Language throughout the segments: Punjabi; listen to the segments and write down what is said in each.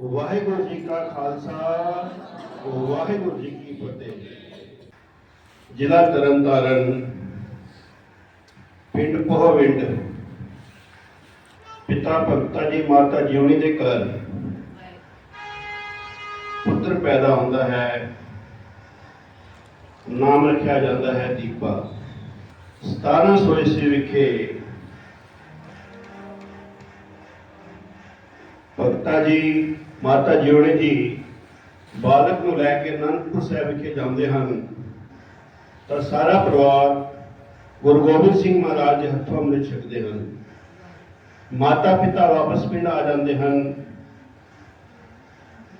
ਵਾਹਿਗੁਰੂ ਜੀ ਕਾ ਖਾਲਸਾ, ਵਾਹਿਗੁਰੂ ਜੀ ਕੀ ਫਤਿਹ। ਜ਼ਿਲ੍ਹਾ ਤਰਨਤਾਰਨ, ਪਿੰਡ ਪੋਹਵਿੰਡ। ਪਿਤਾ ਭਗਤਾ ਜੀ, ਮਾਤਾ ਜਿਉਣੀ ਦੇ ਘਰ। ਪੁੱਤਰ ਪੈਦਾ ਹੁੰਦਾ ਹੈ। ਨਾਮ ਰੱਖਿਆ ਜਾਂਦਾ ਹੈ ਦੀਪਾ। 1700 ਈਸਵੀ ਵਿਖੇ ਪਿਤਾ ਜੀ, ਮਾਤਾ ਜਿਉਣੀ ਜੀ, ਬਾਲਕ ਨੂੰ ਲੈ ਕੇ ਅਨੰਦਪੁਰ ਸਾਹਿਬ ਵਿਖੇ ਜਾਂਦੇ ਹਨ। ਤਾਂ ਸਾਰਾ ਪਰਿਵਾਰ ਗੁਰੂ ਗੋਬਿੰਦ ਸਿੰਘ ਮਹਾਰਾਜ ਦੇ ਹੱਥੋਂ ਅੰਮ੍ਰਿਤ ਛਕਦੇ ਹਨ। ਮਾਤਾ ਪਿਤਾ ਵਾਪਸ ਪਿੰਡ ਆ ਜਾਂਦੇ ਹਨ।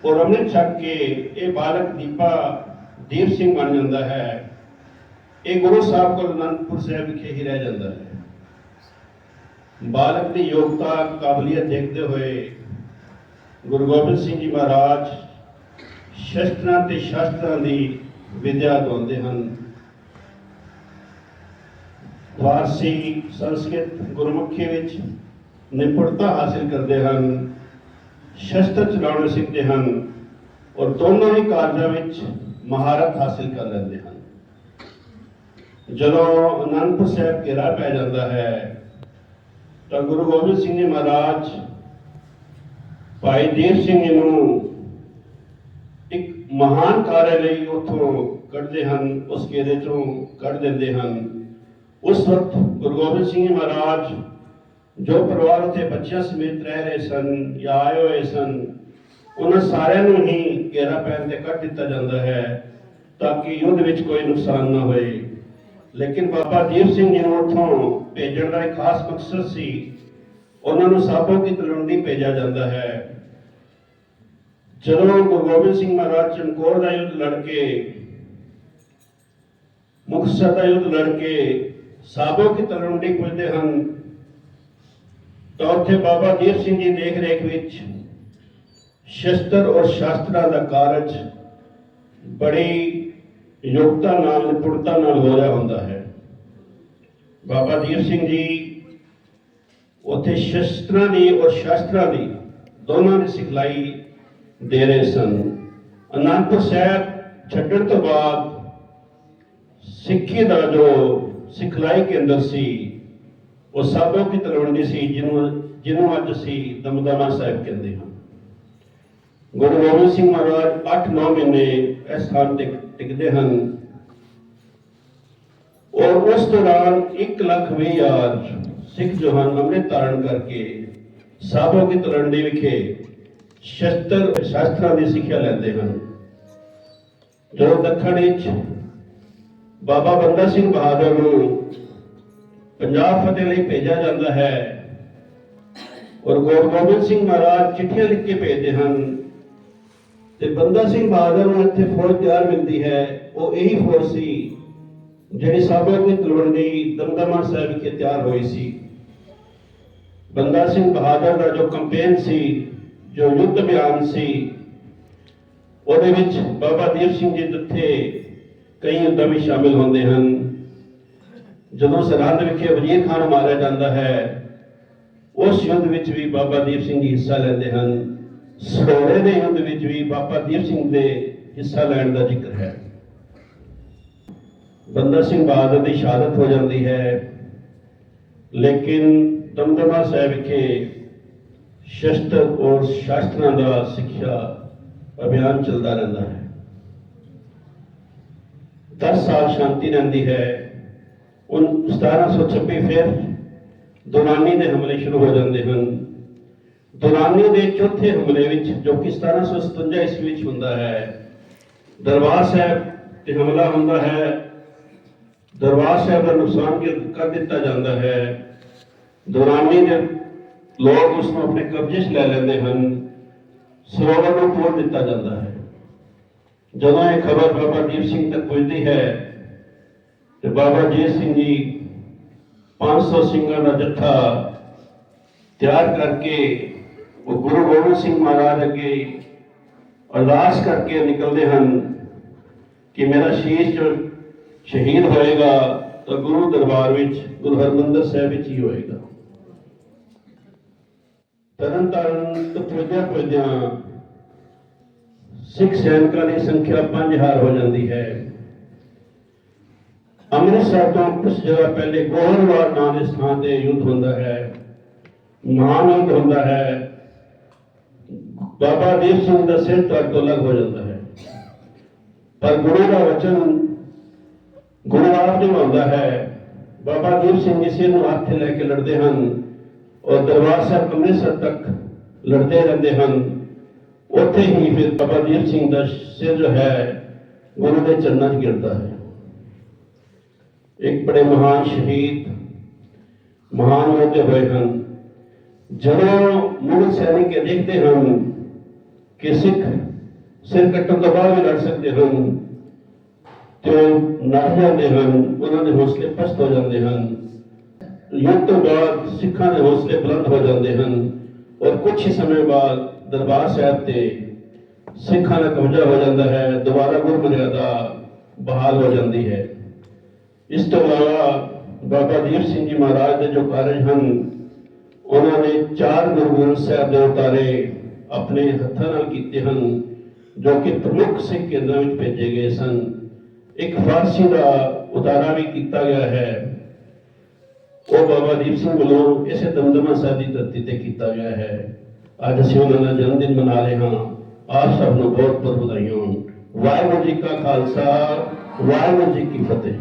ਔਰ ਅੰਮ੍ਰਿਤ ਛਕ ਕੇ ਇਹ ਬਾਲਕ ਦੀਪਾ ਦੀਪ ਸਿੰਘ ਬਣ ਜਾਂਦਾ ਹੈ। ਇਹ ਗੁਰੂ ਸਾਹਿਬ ਕੋਲ ਅਨੰਦਪੁਰ ਸਾਹਿਬ ਵਿਖੇ ਹੀ ਰਹਿ ਜਾਂਦਾ ਹੈ। ਬਾਲਕ ਦੀ ਯੋਗਤਾ ਕਾਬਲੀਅਤ ਦੇਖਦੇ ਹੋਏ ਗੁਰੂ ਗੋਬਿੰਦ ਸਿੰਘ ਜੀ ਮਹਾਰਾਜ ਸ਼ਸਤਰਾਂ ਤੇ ਸ਼ਾਸਤਰਾਂ ਦੀ ਵਿਦਿਆ ਦਿੰਦੇ ਹਨ। ਫਾਰਸੀ ਸੰਸਕ੍ਰਿਤ ਗੁਰਮੁਖੀ ਵਿੱਚ ਨਿਪੁੰਨਤਾ ਹਾਸਿਲ ਕਰਦੇ ਹਨ, ਸ਼ਸਤਰ ਚਲਾਉਣੇ ਸਿੱਖਦੇ ਹਨ ਔਰ ਦੋਨੋਂ ਹੀ ਕਾਰਜਾਂ ਵਿੱਚ ਮਹਾਰਤ ਹਾਸਿਲ ਕਰ ਲੈਂਦੇ ਹਨ। ਜਦੋਂ ਅਨੰਦਪੁਰ ਸਾਹਿਬ ਘੇਰਾ ਪੈ ਜਾਂਦਾ ਹੈ ਤਾਂ ਗੁਰੂ ਗੋਬਿੰਦ ਸਿੰਘ ਜੀ ਮਹਾਰਾਜ ਭਾਈ ਦੇਵ ਸਿੰਘ ਜੀ ਨੂੰ ਇੱਕ ਮਹਾਨ ਕਾਰਜ ਲਈ ਉਥੋਂ ਕੱਢਦੇ ਹਨ, ਉਸ ਘੇਰੇ ਚੋਂ ਕੱਢ ਦਿੰਦੇ ਹਨ। ਉਸ ਵਕਤ ਗੁਰੂ ਗੋਬਿੰਦ ਸਿੰਘ ਜੀ ਮਹਾਰਾਜ ਜੋ ਪਰਿਵਾਰ ਉੱਤੇ ਬੱਚਿਆਂ ਸਮੇਤ ਰਹਿ ਰਹੇ ਸਨ ਜਾਂ ਆਏ ਹੋਏ ਸਨ, ਉਹਨਾਂ ਸਾਰਿਆਂ ਨੂੰ ਹੀ ਘੇਰਾ ਪੈਣ ਤੇ ਕੱਢ ਦਿੱਤਾ ਜਾਂਦਾ ਹੈ ਤਾਂ ਕਿ ਯੁੱਧ ਵਿੱਚ ਕੋਈ ਨੁਕਸਾਨ ਨਾ ਹੋਏ। ਲੇਕਿਨ ਬਾਬਾ ਦੀਪ ਸਿੰਘ ਜੀ ਨੂੰ ਉੱਥੋਂ ਭੇਜਣ ਦਾ ਇੱਕ ਖਾਸ ਮਕਸਦ ਸੀ ਉਹਨਾਂ ਨੂੰ ਸਾਬੋ ਕੀ ਤਲਵੰਡੀ ਭੇਜਿਆ ਜਾਂਦਾ ਹੈ। ਜਦੋਂ ਗੁਰੂ ਗੋਬਿੰਦ ਸਿੰਘ ਮਹਾਰਾਜ ਚਮਕੌਰ ਦਾ ਯੁੱਧ ਲੜ ਕੇ, ਮੁਕਤਸਰ ਦਾ ਯੁੱਧ ਲੜ ਕੇ ਸਾਬੋ ਕੀ ਤਲਵੰਡੀ ਪੁੱਜਦੇ ਹਨ, ਤਾਂ ਉੱਥੇ ਬਾਬਾ ਦੀਪ ਸਿੰਘ ਜੀ ਦੇਖ ਰੇਖ ਵਿੱਚ ਸ਼ਸਤਰ ਔਰ ਸ਼ਾਸਤਰਾਂ ਦਾ ਕਾਰਜ ਬੜੀ ਯੋਗਤਾ ਨਾਲ, ਨਿਪੁੰਨਤਾ ਨਾਲ ਹੋ ਰਿਹਾ ਹੁੰਦਾ ਹੈ। ਬਾਬਾ ਦੀਪ ਸਿੰਘ ਜੀ ਉੱਥੇ ਸ਼ਸਤਰਾਂ ਦੀ ਔਰ ਸ਼ਾਸਤਰਾਂ ਦੀ ਦੋਨਾਂ ਦੀ ਸਿਖਲਾਈ ਦੇ ਰਹੇ ਸਨ। ਅਨੰਦਪੁਰ ਸਾਹਿਬ ਛੱਡਣ ਤੋਂ ਬਾਅਦ ਸਿੱਖੀ ਦਾ ਜੋ ਸਿਖਲਾਈ ਕੇਂਦਰ ਸੀ, ਉਹ ਸਾਬੋ ਕੀ ਤਲਵੰਡੀ ਸੀ, ਜਿਹਨੂੰ ਜਿਹਨੂੰ ਅੱਜ ਅਸੀਂ ਦਮਦਮਾ ਸਾਹਿਬ ਕਹਿੰਦੇ ਹਾਂ। ਗੁਰੂ ਗੋਬਿੰਦ ਸਿੰਘ ਮਹਾਰਾਜ 8-9 ਮਹੀਨੇ ਇਸ ਸਥਾਨ ਤੇ ਟਿਕਦੇ ਹਨ। ਔਰ ਉਸ ਦੌਰਾਨ 1 ਲੱਖ ਵੀਹ ਹਜ਼ਾਰ ਸਿੱਖ ਜੋ ਅੰਮ੍ਰਿਤ ਧਾਰਨ ਕਰਕੇ ਸਾਬੋ ਕੀ ਤਲੰਡੀ ਵਿਖੇ ਸ਼ਸਤਰ ਸ਼ਾਸਤਰਾਂ ਦੀ ਸਿੱਖਿਆ ਲੈਂਦੇ ਹਨ। ਜਦੋਂ ਦੱਖਣ ਵਿੱਚ ਬਾਬਾ ਬੰਦਾ ਸਿੰਘ ਬਹਾਦਰ ਨੂੰ ਪੰਜਾਬ ਫਤਿਹ ਲਈ ਭੇਜਿਆ ਜਾਂਦਾ ਹੈ, ਔਰ ਗੁਰੂ ਗੋਬਿੰਦ ਸਿੰਘ ਮਹਾਰਾਜ ਚਿੱਠੀਆਂ ਲਿਖ ਕੇ ਭੇਜਦੇ ਹਨ, ਤੇ ਬੰਦਾ ਸਿੰਘ ਬਹਾਦਰ ਨੂੰ ਇੱਥੇ ਫੌਜ ਤਿਆਰ ਮਿਲਦੀ ਹੈ। ਉਹ ਇਹੀ ਫੌਜ ਸੀ ਜਿਹੜੀ ਸਾਬੋ ਦੀ ਤਲਵੰਡੀ ਦਮਦਮਾ ਸਾਹਿਬ ਵਿਖੇ ਤਿਆਰ ਹੋਈ ਸੀ। ਬੰਦਾ ਸਿੰਘ ਬਹਾਦਰ ਦਾ ਜੋ ਕੰਪੇਨ ਸੀ, ਜੋ ਯੁੱਧ ਅਭਿਆਨ ਸੀ, ਉਹਦੇ ਵਿੱਚ ਬਾਬਾ ਦੀਪ ਸਿੰਘ ਜੀ ਜਿੱਥੇ ਕਈ ਯੁੱਧਾਂ ਵਿੱਚ ਸ਼ਾਮਿਲ ਹੁੰਦੇ ਹਨ, ਜਦੋਂ ਸਰਹੰਦ ਵਿਖੇ ਵਜ਼ੀਰ ਖਾਨ ਮਾਰਿਆ ਜਾਂਦਾ ਹੈ, ਉਸ ਯੁੱਧ ਵਿੱਚ ਵੀ ਬਾਬਾ ਦੀਪ ਸਿੰਘ ਜੀ ਹਿੱਸਾ ਲੈਂਦੇ ਹਨ। ਸੜੋਲੇ ਦੇ ਯੁੱਧ ਵਿੱਚ ਵੀ ਬਾਬਾ ਦੀਪ ਸਿੰਘ ਦੇ ਹਿੱਸਾ ਲੈਣ ਦਾ ਜ਼ਿਕਰ ਹੈ। ਬੰਦਾ ਸਿੰਘ ਬਹਾਦਰ ਦੀ ਸ਼ਹਾਦਤ ਹੋ ਜਾਂਦੀ ਹੈ, ਲੇਕਿਨ ਦਮਦਮਾ ਸਾਹਿਬ ਵਿਖੇ ਸ਼ਸਤਰ ਔਰ ਸ਼ਾਸਤਰਾਂ ਦਾ ਸਿੱਖਿਆ ਅਭਿਆਨ ਚੱਲਦਾ ਰਹਿੰਦਾ ਹੈ। 10 ਸਾਲ ਸ਼ਾਂਤੀ ਰਹਿੰਦੀ ਹੈ। ਉਨ 1726 ਫਿਰ ਦੁਰਾਨੀ ਦੇ ਹਮਲੇ ਸ਼ੁਰੂ ਹੋ ਜਾਂਦੇ ਹਨ। ਦੁਰਾਨੀ ਦੇ ਚੌਥੇ ਹਮਲੇ ਵਿੱਚ ਜੋ ਕਿ 1757 ਈਸਵੀ ਵਿੱਚ ਹੁੰਦਾ ਹੈ, ਦਰਬਾਰ ਸਾਹਿਬ ਤੇ ਹਮਲਾ ਹੁੰਦਾ ਹੈ। ਦਰਬਾਰ ਸਾਹਿਬ ਦਾ ਨੁਕਸਾਨ ਕਰ ਦਿੱਤਾ ਜਾਂਦਾ ਹੈ। ਦੌਰਾਨੀ ਦੇ ਲੋਕ ਉਸ ਨੂੰ ਆਪਣੇ ਕਬਜ਼ੇ 'ਚ ਲੈ ਲੈਂਦੇ ਹਨ, ਸਰੋਵਰ ਨੂੰ ਤੋੜ ਦਿੱਤਾ ਜਾਂਦਾ ਹੈ। ਜਦੋਂ ਇਹ ਖਬਰ ਬਾਬਾ ਦੀਪ ਸਿੰਘ ਤੱਕ ਪਹੁੰਚਦੀ ਹੈ ਤੇ ਬਾਬਾ ਜੀਤ ਸਿੰਘ ਜੀ 500 ਸਿੰਘਾਂ ਦਾ ਜੱਥਾ ਤਿਆਰ ਕਰਕੇ ਉਹ ਗੁਰੂ ਗੋਬਿੰਦ ਸਿੰਘ ਮਹਾਰਾਜ ਅੱਗੇ ਅਰਦਾਸ ਕਰਕੇ ਨਿਕਲਦੇ ਹਨ ਕਿ ਮੇਰਾ ਸ਼ੀਸ਼ ਜੋ ਸ਼ਹੀਦ ਹੋਏਗਾ ਤਾਂ ਗੁਰੂ ਦਰਬਾਰ ਵਿੱਚ, ਗੁਰੂ ਹਰਮੰਦਰ ਸਾਹਿਬ ਵਿੱਚ ਹੀ ਹੋਏਗਾ। ਤਰਨ ਤਾਰਨ ਤੋਂ ਪੁੱਜਦਿਆਂ ਪੁੱਜਦਿਆਂ ਸਿੱਖ ਸੈਨਿਕਾਂ ਦੀ ਸੰਖਿਆ 5000 ਹੋ ਜਾਂਦੀ ਹੈ। ਅੰਮ੍ਰਿਤਸਰ ਤੋਂ ਕੁਝ ਜਗ੍ਹਾ ਪਹਿਲੇ ਗੋਹਰਵਾਲ ਨਾਂ ਦੇ ਸਥਾਨ ਤੇ ਯੁੱਧ ਹੁੰਦਾ ਹੈ, ਮਹਾਨ ਯੁੱਧ ਹੁੰਦਾ ਹੈ। ਬਾਬਾ ਦੀਪ ਸਿੰਘ ਦਾ ਸਿਰ ਧੜ ਤੋਂ ਅਲੱਗ ਹੋ ਜਾਂਦਾ ਹੈ। ਪਰ ਗੁਰੂ ਦਾ ਵਚਨ ਗੁਰੂ ਆਪ ਨਿਭਾਉਂਦਾ ਹੈ, ਬਾਬਾ ਦੀਪ ਸਿੰਘ ਜੀ ਸਿਰ ਨੂੰ ਹੱਥ ਲੈ ਕੇ ਲੜਦੇ ਹਨ। ਔਰ ਦਰਬਾਰ ਸਾਹਿਬ ਅੰਮ੍ਰਿਤਸਰ ਤੱਕ ਲੜਦੇ ਰਹਿੰਦੇ ਹਨ। ਉੱਥੇ ਹੀ ਫਿਰ ਬਾਬਾ ਦੀਪ ਸਿੰਘ ਦਾ ਸਿਰ ਜੋ ਹੈ, ਗੁਰੂ ਦੇ ਚਰਨਾਂ 'ਚ ਗਿਰਦਾ ਹੈ। ਇੱਕ ਬੜੇ ਮਹਾਨ ਸ਼ਹੀਦ, ਮਹਾਨ ਯੋਧੇ ਹੋਏ ਹਨ। ਜਦੋਂ ਮੁਗਲ ਸੈਨਿਕ ਇਹ ਦੇਖਦੇ ਹਨ ਕਿ ਸਿੱਖ ਸਿਰ ਕੱਟਣ ਤੋਂ ਬਾਅਦ ਵੀ ਲੜ ਸਕਦੇ ਹਨ, ਤੇ ਉਹ ਨੱਠ ਜਾਂਦੇ ਹਨ, ਉਹਨਾਂ ਦੇ ਹੌਸਲੇ ਪਸਤ ਹੋ ਜਾਂਦੇ ਹਨ। ਯੁੱਧ ਤੋਂ ਬਾਅਦ ਸਿੱਖਾਂ ਦੇ ਹੌਸਲੇ ਬੁਲੰਦ ਹੋ ਜਾਂਦੇ ਹਨ ਔਰ ਕੁਝ ਹੀ ਸਮੇਂ ਬਾਅਦ ਦਰਬਾਰ ਸਾਹਿਬ ਤੇ ਸਿੱਖਾਂ ਦਾ ਕਬਜ਼ਾ ਹੋ ਜਾਂਦਾ ਹੈ, ਦੁਬਾਰਾ ਗੁਰਮਰਿਆਦਾ ਬਹਾਲ ਹੋ ਜਾਂਦੀ ਹੈ। ਇਸ ਤੋਂ ਇਲਾਵਾ ਬਾਬਾ ਦੀਪ ਸਿੰਘ ਜੀ ਮਹਾਰਾਜ ਦੇ ਜੋ ਕਾਰਜ ਹਨ, ਉਹਨਾਂ ਨੇ ਚਾਰ ਗੁਰੂ ਗ੍ਰੰਥ ਸਾਹਿਬ ਦੇ ਉਤਾਰੇ ਆਪਣੇ ਹੱਥਾਂ ਨਾਲ ਕੀਤੇ ਹਨ, ਜੋ ਕਿ ਪ੍ਰਮੁੱਖ ਸਿੱਖ ਕੇਂਦਰਾਂ ਵਿੱਚ ਭੇਜੇ ਗਏ ਸਨ। ਇੱਕ ਫਾਰਸੀ ਦਾ ਉਤਾਰਾ ਵੀ ਕੀਤਾ ਗਿਆ ਹੈ। ਉਹ ਬਾਬਾ ਦੀਪ ਸਿੰਘ ਵੱਲੋਂ ਇਸੇ ਦਮਦਮਾ ਸਾਹਿਬ ਦੀ ਧਰਤੀ ਤੇ ਕੀਤਾ ਗਿਆ ਹੈ। ਅੱਜ ਅਸੀਂ ਉਹਨਾਂ ਦਾ ਜਨਮ ਦਿਨ ਮਨਾ ਰਹੇ ਹਾਂ। ਆਪ ਸਭ ਨੂੰ ਬਹੁਤ ਬਹੁਤ ਵਧਾਈਆਂ। ਵਾਹਿਗੁਰੂ ਜੀ ਕਾ ਖਾਲਸਾ, ਵਾਹਿਗੁਰੂ ਜੀ ਕੀ ਫਤਿਹ।